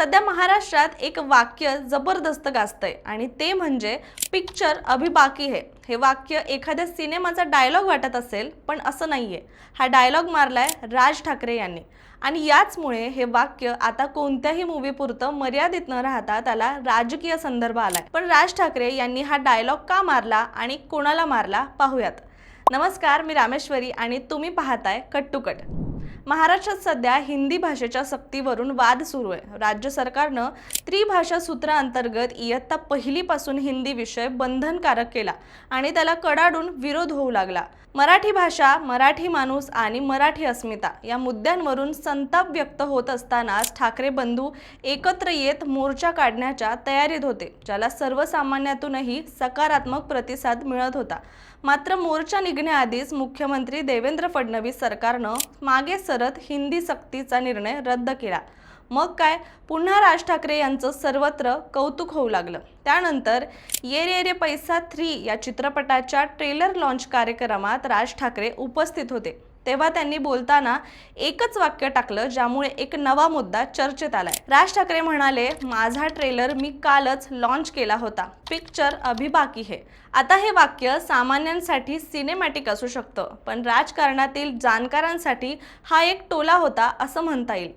सध्या महाराष्ट्रात एक वाक्य जबरदस्त गाजतंय आणि ते म्हणजे पिक्चर अभि बाकी है हे वाक्य एखाद्या सिनेमाचा डायलॉग वाटत असेल पण असं नाहीये. हा डायलॉग मारलाय राज ठाकरे यांनी. आणि याचमुळे हे वाक्य आता कोणत्याही मूवी पुरतं मर्यादित न राहता त्याला राजकीय संदर्भ आलाय. पण राज ठाकरे यांनी हा डायलॉग का मारला आणि कोणाला मारला पाहूयात. नमस्कार मी रामेश्वरी आणि तुम्ही पाहताय कट टू कट महाराष्ट्रात सध्या हिंदी भाषेच्या सक्तीवरून वाद सुरू आहे. राज्य सरकारनं त्रिभाषा सूत्राअंतर्गत इयत्ता पहिलीपासून हिंदी विषय बंधनकारक केला आणि त्याला कडाडून विरोध होऊ लागला. मराठी भाषा मराठी माणूस आणि मराठी अस्मिता या मुद्द्यांवरून संताप व्यक्त होत असतानाच ठाकरे बंधू एकत्र येत मोर्चा काढण्याच्या तयारीत होते ज्याला सर्वसामान्यातूनही सकारात्मक प्रतिसाद मिळत होता. मात्र मोर्चा निघण्याआधीच मुख्यमंत्री देवेंद्र फडणवीस सरकारनं मागे सरत हिंदी सक्तीचा निर्णय रद्द केला. मग काय? पुन्हा राज ठाकरे यांचं सर्वत्र कौतुक होऊ लागलं. त्यानंतर ये रे रे पैसा थ्री या चित्रपटाच्या ट्रेलर लॉन्च कार्यक्रमात राज ठाकरे उपस्थित होते. तेव्हा त्यांनी बोलताना एकच वाक्य टाकलं ज्यामुळे एक नवा मुद्दा चर्चेत आलाय. राज ठाकरे म्हणाले माझा ट्रेलर मी कालच लॉन्च केला होता. पिक्चर अभी बाकी है. आता हे वाक्य सामान्यांसाठी सिनेमॅटिक असू शकतं पण राजकारणातील जाणकारांसाठी हा एक टोला होता असं म्हणता येईल.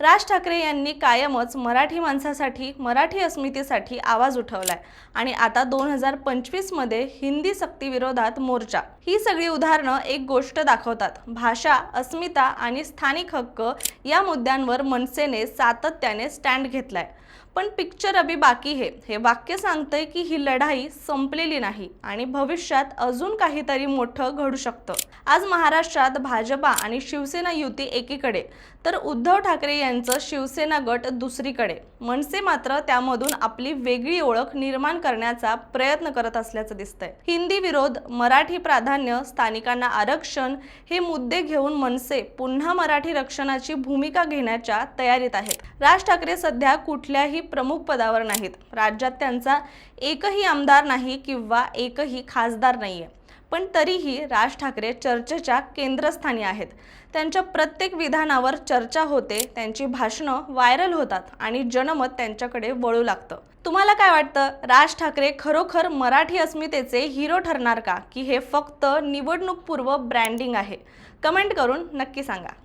राज ठाकरे यांनी कायमच मराठी माणसासाठी मराठी अस्मितेसाठी आवाज उठवलाय. आणि आता दोन हजार पंचवीसमध्ये हिंदी सक्तीविरोधात मोर्चा. ही सगळी उदाहरणं एक गोष्ट दाखवतात. भाषा अस्मिता आणि स्थानिक हक्क या मुद्द्यांवर मनसेने सातत्याने स्टँड घेतलाय. पण पिक्चर अभी बाकी है. हे वाक्य सांगतंय की ही लढाई संपलेली नाही आणि भविष्यात अजून काहीतरी मोठं घडू शकतं. आज महाराष्ट्रात भाजपा आणि शिवसेना युती एकीकडे तर उद्धव ठाकरे यांचं शिवसेना गट दुसरीकडे. मनसे मात्र त्यामधून आपली वेगळी ओळख निर्माण करण्याचा प्रयत्न करत असल्याचं दिसतंय. हिंदी विरोध मराठी प्राधान्य स्थानिकांना आरक्षण हे मुद्दे घेऊन मनसे पुन्हा मराठी रक्षणाची भूमिका घेण्याच्या तयारीत आहेत. राज ठाकरे सध्या कुठल्याही प्रमुख पदावर नाहीत. राज्यात त्यांचा एकही आमदार नाही किंवा एकही खासदार नाहीये. पण तरीही राज ठाकरे चर्चेच्या केंद्रस्थानी आहेत. त्यांच्या प्रत्येक विधानावर चर्चा होते त्यांची भाषणं व्हायरल होतात आणि जनमत त्यांच्याकडे वळू लागतं. तुम्हाला काय वाटतं? राज ठाकरे खरोखर मराठी अस्मितेचे हिरो ठरणार का? की हे फक्त निवडणूकपूर्व ब्रँडिंग आहे? कमेंट करून नक्की सांगा.